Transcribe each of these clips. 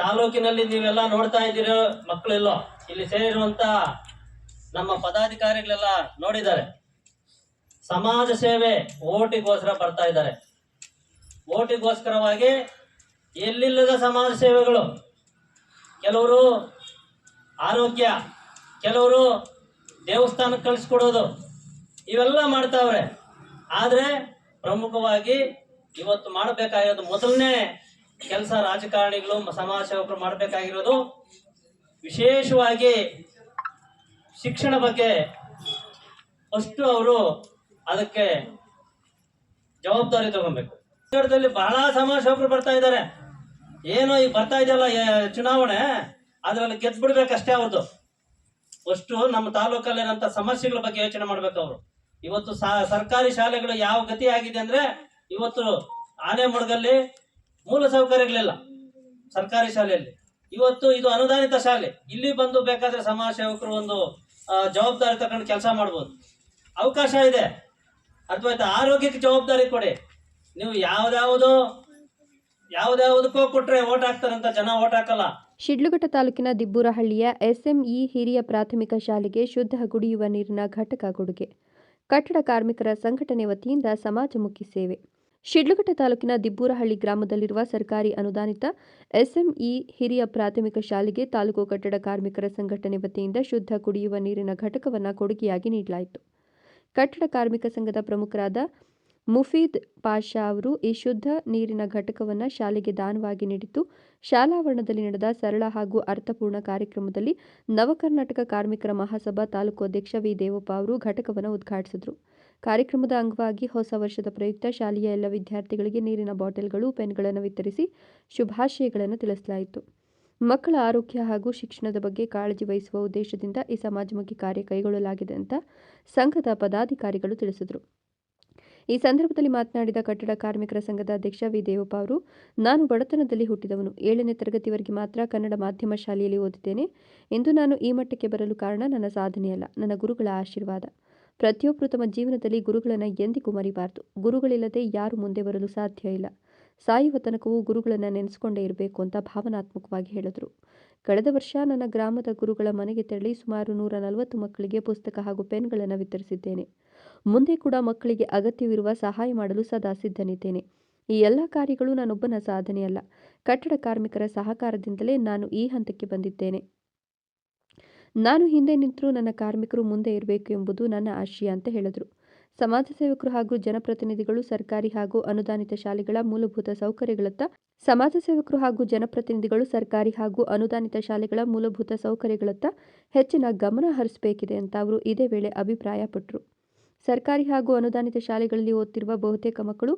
ತಾಲೂಕಿನಲ್ಲಿ ನೀವೆಲ್ಲ ನೋಡ್ತಾ ಇದ್ದೀರೋ ಮಕ್ಕಳೆಲ್ಲೋ, ಇಲ್ಲಿ ಸೇರಿರುವಂತ ನಮ್ಮ ಪದಾಧಿಕಾರಿಗಳೆಲ್ಲ ನೋಡಿದ್ದಾರೆ. ಸಮಾಜ ಸೇವೆ ಓಟಿಗೋಸ್ಕರ ಬರ್ತಾ ಇದ್ದಾರೆ. ಓಟಿಗೋಸ್ಕರವಾಗಿ ಎಲ್ಲಿಲ್ಲದ ಸಮಾಜ ಸೇವೆಗಳು? ಕೆಲವರು ಆರೋಗ್ಯ, ಕೆಲವರು ದೇವಸ್ಥಾನಕ್ಕೆ ಕಳಿಸ್ಕೊಡೋದು, ಇವೆಲ್ಲ ಮಾಡ್ತಾವ್ರೆ. ಆದರೆ ಪ್ರಮುಖವಾಗಿ ಇವತ್ತು ಮಾಡಬೇಕಾಗಿರೋದು ಮೊದಲನೇ ಕೆಲಸ ರಾಜಕಾರಣಿಗಳು ಸಮಾಜ ಸೇವಕರು ಮಾಡಬೇಕಾಗಿರೋದು ವಿಶೇಷವಾಗಿ ಶಿಕ್ಷಣ ಬಗ್ಗೆ ಅಷ್ಟು ಅವರು ಅದಕ್ಕೆ ಜವಾಬ್ದಾರಿ ತಗೊಬೇಕು. ಕನ್ನಡದಲ್ಲಿ ಬಹಳ ಸಮಾಜ ಸೇವಕರು ಬರ್ತಾ ಇದ್ದಾರೆ. ಏನೋ ಈಗ ಬರ್ತಾ ಇದೆಯಲ್ಲ ಚುನಾವಣೆ, ಅದರಲ್ಲಿ ಗೆದ್ದು ಬಿಡ್ಬೇಕಷ್ಟೇ ಅವ್ರದ್ದು ಅಷ್ಟು ನಮ್ಮ ತಾಲೂಕಲ್ಲಿರೋಂಥ ಸಮಸ್ಯೆಗಳ ಬಗ್ಗೆ ಯೋಚನೆ ಮಾಡ್ಬೇಕು ಅವರು. ಇವತ್ತು ಸರ್ಕಾರಿ ಶಾಲೆಗಳು ಯಾವ ಗತಿ ಆಗಿದೆ ಅಂದ್ರೆ, ಇವತ್ತು ಆನೆಮುಡ್ಗಲ್ಲಿ ಮೂಲ ಸೌಕರ್ಯಗಳೆಲ್ಲ ಸರ್ಕಾರಿ ಶಾಲೆಯಲ್ಲಿ. ಇವತ್ತು ಇದು ಅನುದಾನಿತ ಶಾಲೆ. ಇಲ್ಲಿ ಬಂದು ಬೇಕಾದ್ರೆ ಸಮಾಜ ಸೇವಕರು ಒಂದು ಜವಾಬ್ದಾರಿ ತಗೊಂಡು ಕೆಲಸ ಮಾಡ್ಬೋದು. ಅವಕಾಶ ಇದೆ. ಅರ್ಥವಾಯ್ತಾ? ಆರೋಗ್ಯಕ್ಕೆ ಜವಾಬ್ದಾರಿ ಕೊಡಿ. ನೀವು ಯಾವ್ದಾವುದೋ ಯಾವ್ದಾವುದಕ್ಕೋ ಕೊಟ್ರೆ ಓಟ್ ಹಾಕ್ತಾರಂತ ಜನ ಓಟ್ ಹಾಕಲ್ಲ. ಶಿಡ್ಲಘಟ್ಟ ತಾಲೂಕಿನ ದಿಬ್ಬೂರಹಳ್ಳಿಯ ಎಸ್ಎಂಇ ಹಿರಿಯ ಪ್ರಾಥಮಿಕ ಶಾಲೆಗೆ ಶುದ್ಧ ಕುಡಿಯುವ ನೀರಿನ ಘಟಕ ಕೊಡುಗೆ. ಕಟ್ಟಡ ಕಾರ್ಮಿಕರ ಸಂಘಟನೆ ವತಿಯಿಂದ ಸಮಾಜಮುಖಿ ಸೇವೆ. ಶಿಡ್ಲಘಟ್ಟ ತಾಲೂಕಿನ ದಿಬ್ಬೂರಹಳ್ಳಿ ಗ್ರಾಮದಲ್ಲಿರುವ ಸರ್ಕಾರಿ ಅನುದಾನಿತ ಎಸ್ಎಂಇ ಹಿರಿಯ ಪ್ರಾಥಮಿಕ ಶಾಲೆಗೆ ತಾಲೂಕು ಕಟ್ಟಡ ಕಾರ್ಮಿಕರ ಸಂಘಟನೆ ವತಿಯಿಂದ ಶುದ್ಧ ಕುಡಿಯುವ ನೀರಿನ ಘಟಕವನ್ನು ಕೊಡುಗೆಯಾಗಿ ನೀಡಲಾಯಿತು. ಕಟ್ಟಡ ಕಾರ್ಮಿಕ ಸಂಘದ ಪ್ರಮುಖರಾದ ಮುಫೀದ್ ಪಾಷಾ ಅವರು ಈ ಶುದ್ಧ ನೀರಿನ ಘಟಕವನ್ನು ಶಾಲೆಗೆ ದಾನವಾಗಿ ನೀಡಿದ್ದು, ಶಾಲಾವರಣದಲ್ಲಿ ನಡೆದ ಸರಳ ಹಾಗೂ ಅರ್ಥಪೂರ್ಣ ಕಾರ್ಯಕ್ರಮದಲ್ಲಿ ನವಕರ್ನಾಟಕ ಕಾರ್ಮಿಕರ ಮಹಾಸಭಾ ತಾಲೂಕು ಅಧ್ಯಕ್ಷ ವಿ. ದೇವಪ್ಪ ಅವರು ಘಟಕವನ್ನು ಉದ್ಘಾಟಿಸಿದರು. ಕಾರ್ಯಕ್ರಮದ ಅಂಗವಾಗಿ ಹೊಸ ವರ್ಷದ ಪ್ರಯುಕ್ತ ಶಾಲೆಯ ಎಲ್ಲ ವಿದ್ಯಾರ್ಥಿಗಳಿಗೆ ನೀರಿನ ಬಾಟಲ್ಗಳು, ಪೆನ್ಗಳನ್ನು ವಿತರಿಸಿ ಶುಭಾಶಯಗಳನ್ನು ತಿಳಿಸಲಾಯಿತು. ಮಕ್ಕಳ ಆರೋಗ್ಯ ಹಾಗೂ ಶಿಕ್ಷಣದ ಬಗ್ಗೆ ಕಾಳಜಿ ವಹಿಸುವ ಉದ್ದೇಶದಿಂದ ಈ ಸಮಾಜಮುಖಿ ಕಾರ್ಯ ಕೈಗೊಳ್ಳಲಾಗಿದೆ ಅಂತ ಸಂಘದ ಪದಾಧಿಕಾರಿಗಳು ತಿಳಿಸಿದರು. ಈ ಸಂದರ್ಭದಲ್ಲಿ ಮಾತನಾಡಿದ ಕಟ್ಟಡ ಕಾರ್ಮಿಕರ ಸಂಘದ ಅಧ್ಯಕ್ಷ ವಿ. ದೇವಪ್ಪ ಅವರು, ನಾನು ಬಡತನದಲ್ಲಿ ಹುಟ್ಟಿದವನು. ಏಳನೇ ತರಗತಿವರೆಗೆ ಮಾತ್ರ ಕನ್ನಡ ಮಾಧ್ಯಮ ಶಾಲೆಯಲ್ಲಿ ಓದಿದ್ದೇನೆ. ಇಂದು ನಾನು ಈ ಮಟ್ಟಕ್ಕೆ ಬರಲು ಕಾರಣ ನನ್ನ ಸಾಧನೆಯಲ್ಲ, ನನ್ನ ಗುರುಗಳ ಆಶೀರ್ವಾದ. ಪ್ರತಿಯೊಬ್ಬರು ತಮ್ಮ ಜೀವನದಲ್ಲಿ ಗುರುಗಳನ್ನು ಎಂದಿಗೂ ಮರಿಬಾರದು. ಗುರುಗಳಿಲ್ಲದೆ ಯಾರು ಮುಂದೆ ಬರಲು ಸಾಧ್ಯ ಇಲ್ಲ. ಸಾಯುವ ತನಕವೂ ಗುರುಗಳನ್ನು ನೆನೆಸ್ಕೊಂಡೇ ಇರಬೇಕು ಅಂತ ಭಾವನಾತ್ಮಕವಾಗಿ ಹೇಳಿದರು. ಕಳೆದ ವರ್ಷ ನನ್ನ ಗ್ರಾಮದ ಗುರುಗಳ ಮನೆಗೆ ತೆರಳಿ ಸುಮಾರು ನೂರ ನಲವತ್ತು ಮಕ್ಕಳಿಗೆ ಪುಸ್ತಕ ಹಾಗೂ ಪೆನ್ಗಳನ್ನು ವಿತರಿಸಿದ್ದೇನೆ. ಮುಂದೆ ಕೂಡ ಮಕ್ಕಳಿಗೆ ಅಗತ್ಯವಿರುವ ಸಹಾಯ ಮಾಡಲು ಸದಾ ಸಿದ್ಧನಿದ್ದೇನೆ. ಈ ಎಲ್ಲ ಕಾರ್ಯಗಳು ನಾನೊಬ್ಬನ ಸಾಧನೆಯಲ್ಲ. ಕಟ್ಟಡ ಕಾರ್ಮಿಕರ ಸಹಕಾರದಿಂದಲೇ ನಾನು ಈ ಹಂತಕ್ಕೆ ಬಂದಿದ್ದೇನೆ. ನಾನು ಹಿಂದೆ ನಿಂತರೂ ನನ್ನ ಕಾರ್ಮಿಕರು ಮುಂದೆ ಇರಬೇಕು ಎಂಬುದು ನನ್ನ ಆಶಯ ಅಂತ ಹೇಳಿದರು. ಸಮಾಜ ಸೇವಕರು ಹಾಗೂ ಜನಪ್ರತಿನಿಧಿಗಳು, ಸರ್ಕಾರಿ ಹಾಗೂ ಅನುದಾನಿತ ಶಾಲೆಗಳ ಮೂಲಭೂತ ಸೌಕರ್ಯಗಳತ್ತ ಸಮಾಜ ಸೇವಕರು ಹಾಗೂ ಜನಪ್ರತಿನಿಧಿಗಳು, ಸರ್ಕಾರಿ ಹಾಗೂ ಅನುದಾನಿತ ಶಾಲೆಗಳ ಮೂಲಭೂತ ಸೌಕರ್ಯಗಳತ್ತ ಹೆಚ್ಚಿನ ಗಮನ ಹರಿಸಬೇಕಿದೆ ಅಂತ ಅವರು ಇದೇ ವೇಳೆ ಅಭಿಪ್ರಾಯಪಟ್ಟರು ಸರ್ಕಾರಿ ಹಾಗೂ ಅನುದಾನಿತ ಶಾಲೆಗಳಲ್ಲಿ ಓದ್ತಿರುವ ಬಹುತೇಕ ಮಕ್ಕಳು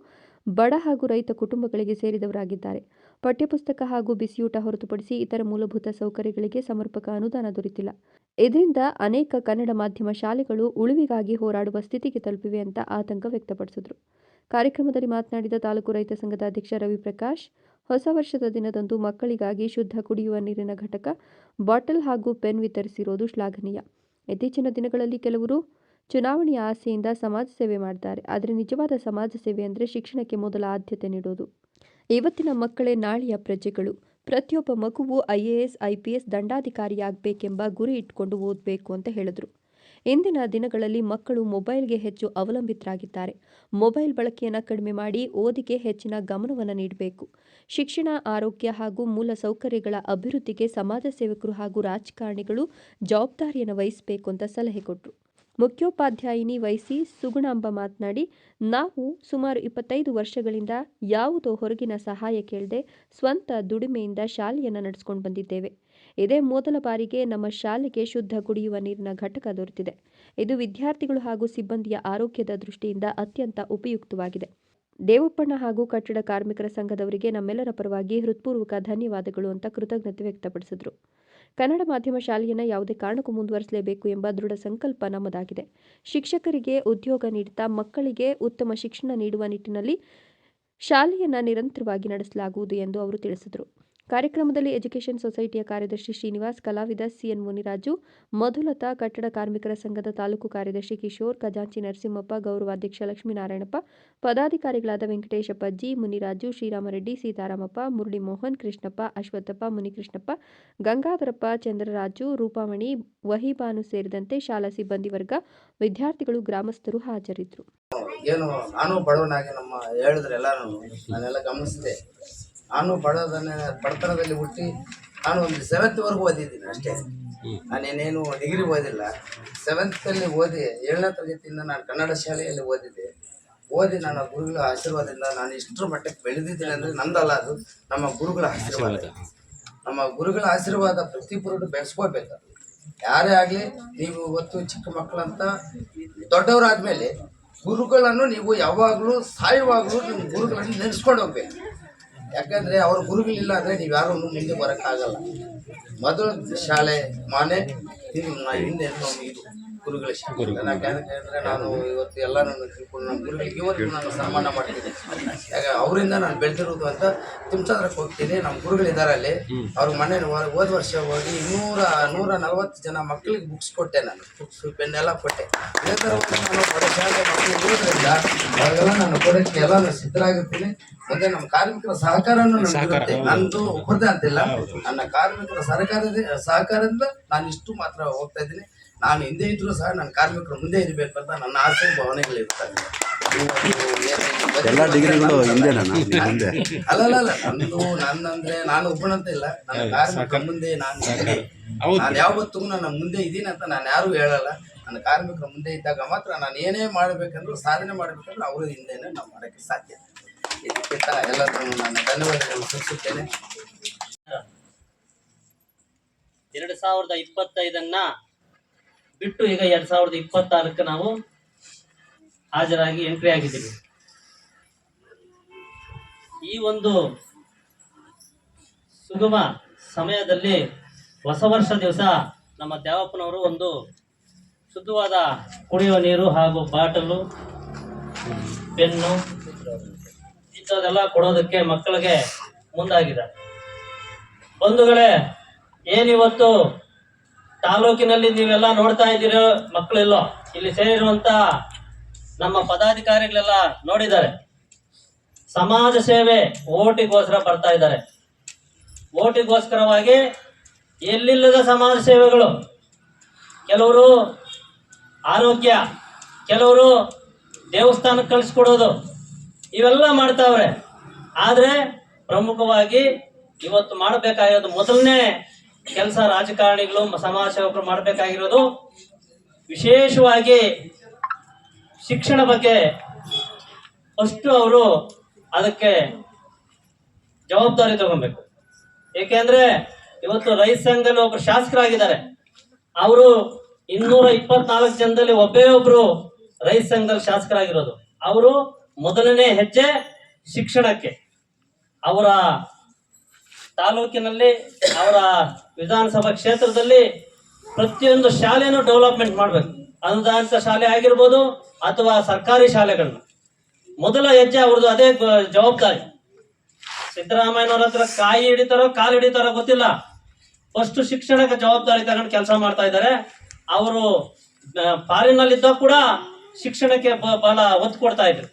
ಬಡ ಹಾಗೂ ರೈತ ಕುಟುಂಬಗಳಿಗೆ ಸೇರಿದವರಾಗಿದ್ದಾರೆ. ಪಠ್ಯಪುಸ್ತಕ ಹಾಗೂ ಬಿಸಿಯೂಟ ಹೊರತುಪಡಿಸಿ ಇತರ ಮೂಲಭೂತ ಸೌಕರ್ಯಗಳಿಗೆ ಸಮರ್ಪಕ ಅನುದಾನ ದೊರೆತಿಲ್ಲ. ಇದರಿಂದ ಅನೇಕ ಕನ್ನಡ ಮಾಧ್ಯಮ ಶಾಲೆಗಳು ಉಳಿವಿಗಾಗಿ ಹೋರಾಡುವ ಸ್ಥಿತಿಗೆ ತಲುಪಿವೆ ಅಂತ ಆತಂಕ ವ್ಯಕ್ತಪಡಿಸಿದರು. ಕಾರ್ಯಕ್ರಮದಲ್ಲಿ ಮಾತನಾಡಿದ ತಾಲೂಕು ರೈತ ಸಂಘದ ಅಧ್ಯಕ್ಷ ರವಿಪ್ರಕಾಶ್, ಹೊಸ ವರ್ಷದ ದಿನದಂದು ಮಕ್ಕಳಿಗಾಗಿ ಶುದ್ಧ ಕುಡಿಯುವ ನೀರಿನ ಘಟಕ, ಬಾಟಲ್ ಹಾಗೂ ಪೆನ್ ವಿತರಿಸಿರೋದು ಶ್ಲಾಘನೀಯ. ಇತ್ತೀಚಿನ ದಿನಗಳಲ್ಲಿ ಕೆಲವರು ಚುನಾವಣೆಯ ಆಸೆಯಿಂದ ಸಮಾಜ ಸೇವೆ ಮಾಡ್ತಾರೆ. ಆದರೆ ನಿಜವಾದ ಸಮಾಜ ಸೇವೆ ಅಂದರೆ ಶಿಕ್ಷಣಕ್ಕೆ ಮೊದಲ ಆದ್ಯತೆ ನೀಡೋದು. ಇವತ್ತಿನ ಮಕ್ಕಳೇ ನಾಳೆಯ ಪ್ರಜೆಗಳು. ಪ್ರತಿಯೊಬ್ಬ ಮಗುವು I A S, I P S ದಂಡಾಧಿಕಾರಿಯಾಗಬೇಕೆಂಬ ಗುರಿ ಇಟ್ಕೊಂಡು ಓದಬೇಕು ಅಂತ ಹೇಳಿದರು. ಇಂದಿನ ದಿನಗಳಲ್ಲಿ ಮಕ್ಕಳು ಮೊಬೈಲ್ಗೆ ಹೆಚ್ಚು ಅವಲಂಬಿತರಾಗಿದ್ದಾರೆ. ಮೊಬೈಲ್ ಬಳಕೆಯನ್ನು ಕಡಿಮೆ ಮಾಡಿ ಓದಿಗೆ ಹೆಚ್ಚಿನ ಗಮನವನ್ನು ನೀಡಬೇಕು. ಶಿಕ್ಷಣ, ಆರೋಗ್ಯ ಹಾಗೂ ಮೂಲ ಸೌಕರ್ಯಗಳ ಅಭಿವೃದ್ಧಿಗೆ ಸಮಾಜ ಸೇವಕರು ಹಾಗೂ ರಾಜಕಾರಣಿಗಳು ಜವಾಬ್ದಾರಿಯನ್ನು ವಹಿಸಬೇಕು ಅಂತ ಸಲಹೆ ಕೊಟ್ಟರು ಮುಖ್ಯೋಪಾಧ್ಯಾಯಿನಿ ವಹಿಸಿ ಸುಗುಣಾಂಬ ಮಾತನಾಡಿ, ನಾವು ಸುಮಾರು ಇಪ್ಪತ್ತೈದು ವರ್ಷಗಳಿಂದ ಯಾವುದೋ ಹೊರಗಿನ ಸಹಾಯ ಕೇಳದೆ ಸ್ವಂತ ದುಡಿಮೆಯಿಂದ ಶಾಲೆಯನ್ನು ನಡೆಸ್ಕೊಂಡು ಬಂದಿದ್ದೇವೆ. ಇದೇ ಮೊದಲ ಬಾರಿಗೆ ನಮ್ಮ ಶಾಲೆಗೆ ಶುದ್ಧ ಕುಡಿಯುವ ನೀರಿನ ಘಟಕ ದೊರೆತಿದೆ. ಇದು ವಿದ್ಯಾರ್ಥಿಗಳು ಹಾಗೂ ಸಿಬ್ಬಂದಿಯ ಆರೋಗ್ಯದ ದೃಷ್ಟಿಯಿಂದ ಅತ್ಯಂತ ಉಪಯುಕ್ತವಾಗಿದೆ. ದೇವಪ್ಪಣ್ಣ ಹಾಗೂ ಕಟ್ಟಡ ಕಾರ್ಮಿಕರ ಸಂಘದವರಿಗೆ ನಮ್ಮೆಲ್ಲರ ಪರವಾಗಿ ಹೃತ್ಪೂರ್ವಕ ಧನ್ಯವಾದಗಳು ಅಂತ ಕೃತಜ್ಞತೆ ವ್ಯಕ್ತಪಡಿಸಿದರು. ಕನ್ನಡ ಮಾಧ್ಯಮ ಶಾಲೆಯನ್ನು ಯಾವುದೇ ಕಾರಣಕ್ಕೂ ಮುಂದುವರಿಸಲೇಬೇಕು ಎಂಬ ದೃಢ ಸಂಕಲ್ಪ ನಮ್ಮದಾಗಿದೆ. ಶಿಕ್ಷಕರಿಗೆ ಉದ್ಯೋಗ ನೀಡುತ್ತಾ ಮಕ್ಕಳಿಗೆ ಉತ್ತಮ ಶಿಕ್ಷಣ ನೀಡುವ ನಿಟ್ಟಿನಲ್ಲಿ ಶಾಲೆಯನ್ನು ನಿರಂತರವಾಗಿ ನಡೆಸಲಾಗುವುದು ಎಂದು ಅವರು ತಿಳಿಸಿದರು. ಕಾರ್ಯಕ್ರಮದಲ್ಲಿ ಎಜುಕೇಷನ್ ಸೊಸೈಟಿಯ ಕಾರ್ಯದರ್ಶಿ ಶ್ರೀನಿವಾಸ್, ಕಲಾವಿದ ಸಿಎನ್ ಮುನಿರಾಜು, ಮಧುಲತಾ ಕಟ್ಟಡ ಕಾರ್ಮಿಕರ ಸಂಘದ ತಾಲೂಕು ಕಾರ್ಯದರ್ಶಿ ಕಿಶೋರ್, ಖಜಾಂಚಿ ನರಸಿಂಹಪ್ಪ, ಗೌರವಾಧ್ಯಕ್ಷ ಲಕ್ಷ್ಮೀನಾರಾಯಣಪ್ಪ, ಪದಾಧಿಕಾರಿಗಳಾದ ವೆಂಕಟೇಶಪ್ಪ, ಜಿ ಮುನಿರಾಜು, ಶ್ರೀರಾಮರೆಡ್ಡಿ, ಸೀತಾರಾಮಪ್ಪ ಮುರಳಿ ಮೋಹನ್ ಕೃಷ್ಣಪ್ಪ, ಅಶ್ವತ್ಥಪ್ಪ, ಮುನಿಕೃಷ್ಣಪ್ಪ, ಗಂಗಾಧರಪ್ಪ, ಚಂದ್ರರಾಜು, ರೂಪಾಮಣಿ, ವಹಿಬಾನು ಸೇರಿದಂತೆ ಶಾಲಾ ಸಿಬ್ಬಂದಿ ವರ್ಗ ವಿದ್ಯಾರ್ಥಿಗಳು, ಗ್ರಾಮಸ್ಥರು ಹಾಜರಿದ್ದರು. ಏನು, ನಾನು ಬಡವನಾಗಿ ನಮ್ಮ ಹೇಳಿದ್ರೆ ಎಲ್ಲರೂ ನಾನೆಲ್ಲ ಗಮನಿಸಿದೆ. ನಾನು ಬಡದನ್ನ ಬಡತನದಲ್ಲಿ ಹುಟ್ಟಿ ನಾನು ಒಂದು ಸೆವೆಂತ್ವರೆಗೂ ಓದಿದ್ದೀನಿ ಅಷ್ಟೇ. ನಾನೇನೇನು ಡಿಗ್ರಿ ಓದಿಲ್ಲ. ಸೆವೆಂತಲ್ಲಿ ಓದಿ ಏಳನೇ ತರಗತಿಯಿಂದ ನಾನು ಕನ್ನಡ ಶಾಲೆಯಲ್ಲಿ ಓದಿದ್ದೆ. ಓದಿ ನನ್ನ ಗುರುಗಳ ಆಶೀರ್ವಾದದಿಂದ ನಾನು ಇಷ್ಟರ ಮಟ್ಟಕ್ಕೆ ಬೆಳೆದಿದ್ದೀನಿ ಅಂದರೆ ನಂದಲ್ಲ ಅದು. ನಮ್ಮ ಗುರುಗಳ ಆಶೀರ್ವಾದ. ನಮ್ಮ ಗುರುಗಳ ಆಶೀರ್ವಾದ ಪ್ರತಿಯೊಬ್ಬರು ಬೆಳೆಸ್ಕೋಬೇಕು ಯಾರೇ ಆಗಲಿ ನೀವು ಇವತ್ತು ಚಿಕ್ಕ ಮಕ್ಕಳಂತ ದೊಡ್ಡವರಾದ್ಮೇಲೆ ಗುರುಗಳನ್ನು ನೀವು ಯಾವಾಗಲೂ ಸಾಯುವಾಗಲೂ ನಿಮ್ಮ ಗುರುಗಳನ್ನು ನೆನೆಸ್ಕೊಂಡು ಹೋಗ್ಬೇಕು. ಯಾಕಂದರೆ ಅವ್ರ ಗುರುಗಳಿಲ್ಲ ಅಂದರೆ ನೀವು ಯಾರೂ ಮುಂದೆ ಬರೋಕ್ಕಾಗಲ್ಲ. ಮೊದಲು ಶಾಲೆ ಮಾನೆ ಹಿಂದೆ ಇದು ಗುರುಗಳ ಶಾಲೆ. ನಾನು ಯಾಕೆ ಅಂದರೆ ನಾನು ಇವತ್ತು ಎಲ್ಲ ನನ್ನ ತಿಳ್ಕೊಂಡು ನಮ್ಮ ಗುರುಗಳಿಗೆ ಇವತ್ತು ನಾನು ಸನ್ಮಾನ ಮಾಡ್ತೀನಿ ಯಾಕೆ ಅವರಿಂದ ನಾನು ಬೆಳೆದಿರೋದು ಅಂತ ತುಂಬ್ಸಂದ್ರಕ್ಕೆ ಹೋಗ್ತೀನಿ. ನಮ್ಮ ಗುರುಗಳಿದ್ದಾರೆ ಅಲ್ಲಿ. ಅವ್ರ ಮನೆ ಹೋದ ವರ್ಷ ಹೋಗಿ ನೂರ ನೂರ ನಲವತ್ತು ಜನ ಮಕ್ಕಳಿಗೆ ಬುಕ್ಸ್ ಕೊಟ್ಟೆ ನಾನು. ಬುಕ್ಸ್ ಪೆನ್ ಎಲ್ಲ ಕೊಟ್ಟೆ. ಇದೇ ಥರ ನಾನು ಕೊಡ ಶಾಲೆ ಮಕ್ಕಳು ಇರೋದ್ರಿಂದ ಅವಾಗೆಲ್ಲ ನಾನು ಕೊಡೋಕ್ಕೆ ಎಲ್ಲ ನಾನು ಸಿದ್ಧರಾಗಿರ್ತೀನಿ. ಮತ್ತೆ ನಮ್ಮ ಕಾರ್ಮಿಕರ ಸಹಕಾರನೂ ನನಗೆ ನಂದು ಒಬ್ಬರದೇ ಅಂತಿಲ್ಲ. ನನ್ನ ಕಾರ್ಮಿಕರ ಸರ್ಕಾರದ ಸಹಕಾರದಿಂದ ನಾನು ಇಷ್ಟು ಮಾತ್ರ ಹೋಗ್ತಾ ಇದ್ದೀನಿ. ನಾನು ಹಿಂದೆ ಇದ್ರೂ ಸಹ ನನ್ನ ಕಾರ್ಮಿಕರು ಮುಂದೆ ಇರಬೇಕು ಅಂತ ನನ್ನ ಆಸೆ ಭಾವನೆಗಳಿರ್ತದೆ ಎಲ್ಲ ಡಿಗ್ರಿಗಳು ಅಲ್ಲ ಅಲ್ಲ ನಂದು ನನ್ನಂದ್ರೆ ನಾನು ಒಬ್ಬನಂತ ಇಲ್ಲ. ನನ್ನ ಕಾರ್ಮಿಕರ ಮುಂದೆ ನಾನು. ನಾನು ಯಾವತ್ತೂ ನನ್ನ ಮುಂದೆ ಇದ್ದೀನಿ ಅಂತ ನಾನು ಯಾರು ಹೇಳಲ್ಲ. ನನ್ನ ಕಾರ್ಮಿಕರ ಮುಂದೆ ಇದ್ದಾಗ ಮಾತ್ರ ನಾನು ಏನೇ ಮಾಡಬೇಕಂದ್ರೂ ಸಾಧನೆ ಮಾಡಬೇಕಂದ್ರೆ ಅವ್ರ ಹಿಂದೆನೆ ನಾವು ಮಾಡೋಕ್ಕೆ ಸಾಧ್ಯ. ಇದಕ್ಕಿಂತ ಎಲ್ಲರೂ ನಾನು ಧನ್ಯವಾದಗಳನ್ನು ಸಲ್ಲಿಸುತ್ತೇನೆ. ಎರಡು ಸಾವಿರದ ಇಪ್ಪತ್ತೈದನ್ನ ಬಿಟ್ಟು ಈಗ ಎರಡ್ ಸಾವಿರದ ಇಪ್ಪತ್ತಾರಕ್ಕೆ ನಾವು ಹಾಜರಾಗಿ ಎಂಟ್ರಿ ಆಗಿದ್ದೀವಿ. ಈ ಒಂದು ಸುಗಮ ಸಮಯದಲ್ಲಿ ಹೊಸ ವರ್ಷ ದಿವಸ ನಮ್ಮ ದೇವಪ್ಪನವರು ಒಂದು ಶುದ್ಧವಾದ ಕುಡಿಯುವ ನೀರು ಹಾಗೂ ಬಾಟಲು ಪೆನ್ನು ಇಂಥದ್ದೆಲ್ಲ ಕೊಡೋದಕ್ಕೆ ಮಕ್ಕಳಿಗೆ ಮುಂದಾಗಿದ್ದಾರೆ. ಬಂಧುಗಳೇ ಏನಿವತ್ತು? ತಾಲೂಕಿನಲ್ಲಿ ನೀವೆಲ್ಲ ನೋಡ್ತಾ ಇದ್ದೀರೋ ಮಕ್ಕಳೆಲ್ಲೋ, ಇಲ್ಲಿ ಸೇರಿರುವಂತ ನಮ್ಮ ಪದಾಧಿಕಾರಿಗಳೆಲ್ಲ ನೋಡಿದ್ದಾರೆ. ಸಮಾಜ ಸೇವೆ ಓಟಿಗೋಸ್ಕರ ಬರ್ತಾ ಇದ್ದಾರೆ. ಓಟಿಗೋಸ್ಕರವಾಗಿ ಎಲ್ಲಿಲ್ಲದ ಸಮಾಜ ಸೇವೆಗಳು? ಕೆಲವರು ಆರೋಗ್ಯ, ಕೆಲವರು ದೇವಸ್ಥಾನಕ್ಕೆ ಕಳಿಸ್ಕೊಡೋದು, ಇವೆಲ್ಲ ಮಾಡ್ತಾವ್ರೆ. ಆದರೆ ಪ್ರಮುಖವಾಗಿ ಇವತ್ತು ಮಾಡಬೇಕಾಗಿರೋದು ಮೊದಲನೇ ಕೆಲಸ ರಾಜಕಾರಣಿಗಳು ಸಮಾಜ ಸೇವಕರು ಮಾಡಬೇಕಾಗಿರೋದು ವಿಶೇಷವಾಗಿ ಶಿಕ್ಷಣ ಬಗ್ಗೆ ಫಸ್ಟ್ ಅವರು ಅದಕ್ಕೆ ಜವಾಬ್ದಾರಿ ತಗೊಬೇಕು ಏಕೆಂದ್ರೆ ಇವತ್ತು ರೈತ ಸಂಘದಲ್ಲಿ ಒಬ್ಬರು ಶಾಸಕರಾಗಿದ್ದಾರೆ. ಅವರು ಇನ್ನೂರ ಇಪ್ಪತ್ನಾಲ್ಕು ಜನದಲ್ಲಿ ಒಬ್ಬೇ ಒಬ್ರು ರೈತ ಸಂಘದಲ್ಲಿ ಶಾಸಕರಾಗಿರೋದು. ಅವರು ಮೊದಲನೇ ಹೆಜ್ಜೆ ಶಿಕ್ಷಣಕ್ಕೆ. ಅವರ ತಾಲೂಕಿನಲ್ಲಿ ಅವರ ವಿಧಾನಸಭಾ ಕ್ಷೇತ್ರದಲ್ಲಿ ಪ್ರತಿಯೊಂದು ಶಾಲೆಯನ್ನು ಡೆವಲಪ್ಮೆಂಟ್ ಮಾಡಬೇಕು. ಅನುದಾನಿತ ಶಾಲೆ ಆಗಿರ್ಬೋದು ಅಥವಾ ಸರ್ಕಾರಿ ಶಾಲೆಗಳನ್ನ. ಮೊದಲ ಹೆಜ್ಜೆ ಅವ್ರದ್ದು ಅದೇ ಜವಾಬ್ದಾರಿ. ಸಿದ್ದರಾಮಯ್ಯನವ್ರ ಹತ್ರ ಕಾಯಿ ಹಿಡಿತಾರೋ, ಕಾಲು ಹಿಡಿತಾರೋ ಗೊತ್ತಿಲ್ಲ. ಫಸ್ಟ್ ಶಿಕ್ಷಣಕ್ಕೆ ಜವಾಬ್ದಾರಿ ತಗೊಂಡು ಕೆಲಸ ಮಾಡ್ತಾ ಇದ್ದಾರೆ. ಅವರು ಫಾರಿನ್ನಲ್ಲಿದ್ದಾಗ ಕೂಡ ಶಿಕ್ಷಣಕ್ಕೆ ಬಹಳ ಒತ್ತು ಕೊಡ್ತಾ ಇದ್ರು.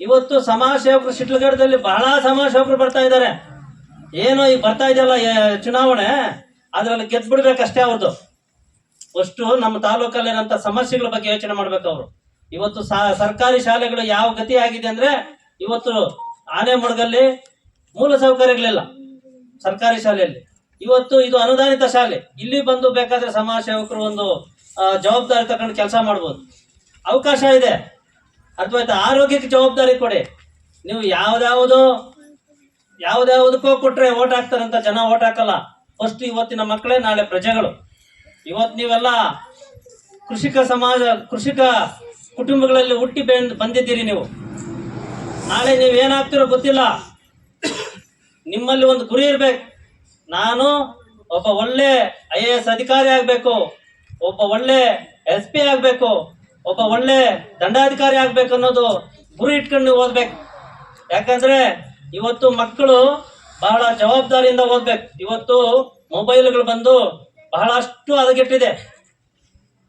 ಇವತ್ತು ಸಮಾಜ ಸೇವಕರು ಶಿಟ್ಲಗಡದಲ್ಲಿ ಬಹಳ ಸಮಾಜ ಸೇವಕರು ಬರ್ತಾ ಇದ್ದಾರೆ. ಏನೋ ಈಗ ಬರ್ತಾ ಇದೆಯಲ್ಲ ಚುನಾವಣೆ? ಅದರಲ್ಲಿ ಗೆದ್ದು ಬಿಡ್ಬೇಕಷ್ಟೇ ಅವ್ರದ್ದು ಫಸ್ಟು ನಮ್ಮ ತಾಲೂಕಲ್ಲಿರೋಂಥ ಸಮಸ್ಯೆಗಳ ಬಗ್ಗೆ ಯೋಚನೆ ಮಾಡ್ಬೇಕು ಅವರು. ಇವತ್ತು ಸರ್ಕಾರಿ ಶಾಲೆಗಳು ಯಾವ ಗತಿ ಆಗಿದೆ ಅಂದ್ರೆ ಇವತ್ತು ಆನೆಮಡ್ಗಲ್ಲಿ ಮೂಲ ಸೌಕರ್ಯಗಳಿಲ್ಲ ಸರ್ಕಾರಿ ಶಾಲೆಯಲ್ಲಿ. ಇವತ್ತು ಇದು ಅನುದಾನಿತ ಶಾಲೆ. ಇಲ್ಲಿ ಬಂದು ಬೇಕಾದ್ರೆ ಸಮಾಜ ಸೇವಕರು ಒಂದು ಜವಾಬ್ದಾರಿ ತಗೊಂಡು ಕೆಲಸ ಮಾಡ್ಬೋದು. ಅವಕಾಶ ಇದೆ. ಅಥವಾ ಆರೋಗ್ಯಕ್ಕೆ ಜವಾಬ್ದಾರಿ ಕೊಡಿ. ನೀವು ಯಾವ್ದಾವುದು ಯಾವ್ದ್ಯಾವ್ದಕ್ಕೋ ಕೊಟ್ರೆ ಓಟ್ ಹಾಕ್ತಾರಂತ ಜನ ಓಟ್ ಹಾಕಲ್ಲ. ಫಸ್ಟ್ ಇವತ್ತಿನ ಮಕ್ಕಳೇ, ನಾಳೆ ಪ್ರಜೆಗಳು. ಇವತ್ತು ನೀವೆಲ್ಲ ಕೃಷಿಕ ಸಮಾಜ, ಕೃಷಿಕ ಕುಟುಂಬಗಳಲ್ಲಿ ಹುಟ್ಟಿ ಬೆಂದ್ ಬಂದಿದ್ದೀರಿ ನೀವು. ನಾಳೆ ನೀವು ಏನಾಗ್ತಿರೋ ಗೊತ್ತಿಲ್ಲ. ನಿಮ್ಮಲ್ಲಿ ಒಂದು ಗುರಿ ಇರ್ಬೇಕು. ನಾನು ಒಬ್ಬ ಒಳ್ಳೆ ಐ ಎ ಎಸ್ ಅಧಿಕಾರಿ ಆಗಬೇಕು. ಒಬ್ಬ ಒಳ್ಳೆ ಎಸ್ ಪಿ ಆಗಬೇಕು. ಒಬ್ಬ ಒಳ್ಳೆ ದಂಡಾಧಿಕಾರಿ ಆಗ್ಬೇಕು ಅನ್ನೋದು ಗುರಿ ಇಟ್ಕೊಂಡು ಓದ್ಬೇಕು. ಯಾಕಂದ್ರೆ ಇವತ್ತು ಮಕ್ಕಳು ಬಹಳ ಜವಾಬ್ದಾರಿಯಿಂದ ಓದ್ಬೇಕು. ಇವತ್ತು ಮೊಬೈಲ್ಗಳು ಬಂದು ಬಹಳಷ್ಟು ಹದಗೆಟ್ಟಿದೆ.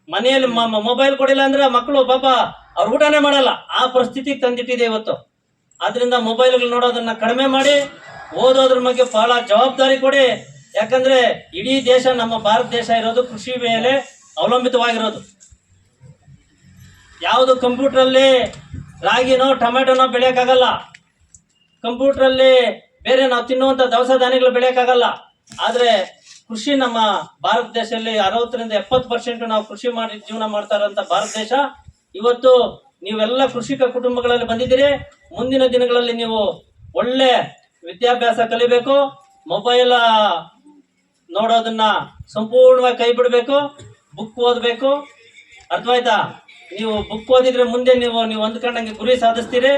ಮನೆಯಲ್ಲಿ ಮೊಬೈಲ್ ಕೊಡಿಲ್ಲ ಅಂದ್ರೆ ಮಕ್ಕಳು ಪಾಪ ಅವ್ರು ಊಟನೇ ಮಾಡಲ್ಲ. ಆ ಪರಿಸ್ಥಿತಿಗೆ ತಂದಿಟ್ಟಿದೆ ಇವತ್ತು. ಆದ್ರಿಂದ ಮೊಬೈಲ್ಗಳು ನೋಡೋದನ್ನ ಕಡಿಮೆ ಮಾಡಿ, ಓದೋದ್ರ ಬಗ್ಗೆ ಬಹಳ ಜವಾಬ್ದಾರಿ ಕೊಡಿ. ಯಾಕಂದ್ರೆ ಇಡೀ ದೇಶ ನಮ್ಮ ಭಾರತ ದೇಶ ಇರೋದು ಕೃಷಿ ಮೇಲೆ ಅವಲಂಬಿತವಾಗಿರೋದು. ಯಾವುದು ಕಂಪ್ಯೂಟ್ರಲ್ಲಿ ರಾಗಿನೋ ಟೊಮೆಟೊನೋ ಬೆಳೆಯೋಕ್ಕಾಗಲ್ಲ. ಕಂಪ್ಯೂಟ್ರಲ್ಲಿ ಬೇರೆ ನಾವು ತಿನ್ನುವಂಥ ದವಸ ಧಾನ್ಯಗಳು ಬೆಳೆಯೋಕ್ಕಾಗಲ್ಲ. ಆದರೆ ಕೃಷಿ ನಮ್ಮ ಭಾರತ ದೇಶದಲ್ಲಿ ಅರವತ್ತರಿಂದ ಎಪ್ಪತ್ತು ಪರ್ಸೆಂಟ್ ನಾವು ಕೃಷಿ ಮಾಡಿ ಜೀವನ ಮಾಡ್ತಾ ಇರೋಂಥ ಭಾರತ ದೇಶ. ಇವತ್ತು ನೀವೆಲ್ಲ ಕೃಷಿಕ ಕುಟುಂಬಗಳಲ್ಲಿ ಬಂದಿದ್ದೀರಿ. ಮುಂದಿನ ದಿನಗಳಲ್ಲಿ ನೀವು ಒಳ್ಳೆ ವಿದ್ಯಾಭ್ಯಾಸ ಕಲಿಬೇಕು. ಮೊಬೈಲ್ ನೋಡೋದನ್ನ ಸಂಪೂರ್ಣವಾಗಿ ಕೈ ಬಿಡಬೇಕು ಬುಕ್ ಓದಬೇಕು. ಅರ್ಥವಾಯ್ತಾ? ನೀವು ಬುಕ್ ಓದಿದ್ರೆ ಮುಂದೆ ನೀವು ನೀವು ಅಂದ್ಕೊಂಡಂಗೆ ಗುರಿ ಸಾಧಿಸ್ತೀರಿ.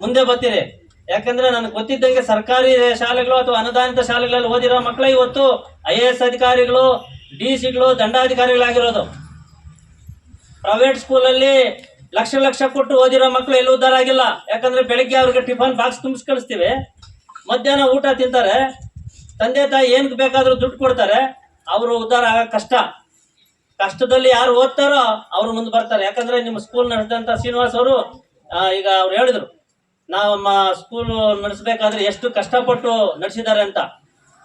ಮುಂದೆ ಬರ್ತೀರಿ. ಯಾಕಂದ್ರೆ ನನಗೆ ಗೊತ್ತಿದ್ದಂಗೆ ಸರ್ಕಾರಿ ಶಾಲೆಗಳು ಅಥವಾ ಅನುದಾನಿತ ಶಾಲೆಗಳಲ್ಲಿ ಓದಿರೋ ಮಕ್ಕಳು ಇವತ್ತು ಐ ಎ ಎಸ್ ಅಧಿಕಾರಿಗಳು ಡಿ ಸಿಗಳು ದಂಡಾಧಿಕಾರಿಗಳಾಗಿರೋದು. ಪ್ರೈವೇಟ್ ಸ್ಕೂಲಲ್ಲಿ ಲಕ್ಷ ಲಕ್ಷ ಕೊಟ್ಟು ಓದಿರೋ ಮಕ್ಕಳು ಎಲ್ಲೂ ಉದ್ದಾರ ಆಗಿಲ್ಲ. ಯಾಕಂದ್ರೆ ಬೆಳಿಗ್ಗೆ ಅವ್ರಿಗೆ ಟಿಫನ್ ಬಾಕ್ಸ್ ತುಂಬಿಸಿ ಕಳಿಸ್ತೀವಿ. ಮಧ್ಯಾಹ್ನ ಊಟ ತಿಂತಾರೆ. ತಂದೆ ತಾಯಿ ಏನಕ್ಕೆ ಬೇಕಾದರೂ ದುಡ್ಡು ಕೊಡ್ತಾರೆ. ಅವರು ಉದ್ಧಾರ ಆಗ ಕಷ್ಟ. ಕಷ್ಟದಲ್ಲಿ ಯಾರು ಓದ್ತಾರೋ ಅವ್ರು ಮುಂದೆ ಬರ್ತಾರೆ. ಯಾಕಂದ್ರೆ ನಿಮ್ಮ ಸ್ಕೂಲ್ ನಡೆಸಿದಂಥ ಶ್ರೀನಿವಾಸ್ ಅವರು ಈಗ ಅವ್ರು ಹೇಳಿದ್ರು ನಮ್ಮ ಸ್ಕೂಲ್ ನಡೆಸಬೇಕಾದ್ರೆ ಎಷ್ಟು ಕಷ್ಟಪಟ್ಟು ನಡೆಸಿದ್ದಾರೆ ಅಂತ.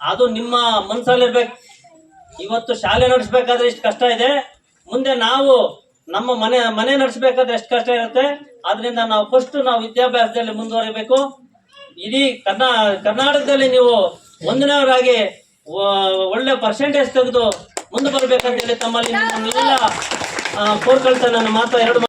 ಅದು ನಿಮ್ಮ ಮನಸ್ಸಲ್ಲಿರ್ಬೇಕು ಇವತ್ತು ಶಾಲೆ ನಡೆಸಬೇಕಾದ್ರೆ ಇಷ್ಟು ಕಷ್ಟ ಇದೆ. ಮುಂದೆ ನಾವು ನಮ್ಮ ಮನೆ ಮನೆ ನಡೆಸಬೇಕಾದ್ರೆ ಎಷ್ಟು ಕಷ್ಟ ಇರುತ್ತೆ. ಅದರಿಂದ ನಾವು ಫಸ್ಟ್ ನಾವು ವಿದ್ಯಾಭ್ಯಾಸದಲ್ಲಿ ಮುಂದುವರಿಬೇಕು. ಇಡೀ ಕರ್ನಾ, ಕರ್ನಾಟಕದಲ್ಲಿ ನೀವು ಒಂದನೇವರಾಗಿ ಒಳ್ಳೆ ಪರ್ಸೆಂಟೇಜ್ ತೆಗೆದು ಮುಂದೆ ಬರಬೇಕಂತ ಹೇಳಿ ತಮ್ಮಲ್ಲಿ ಕೋರ್ಕೊಳ್ತಾ ನನ್ನ ಮಾತು ಎರಡು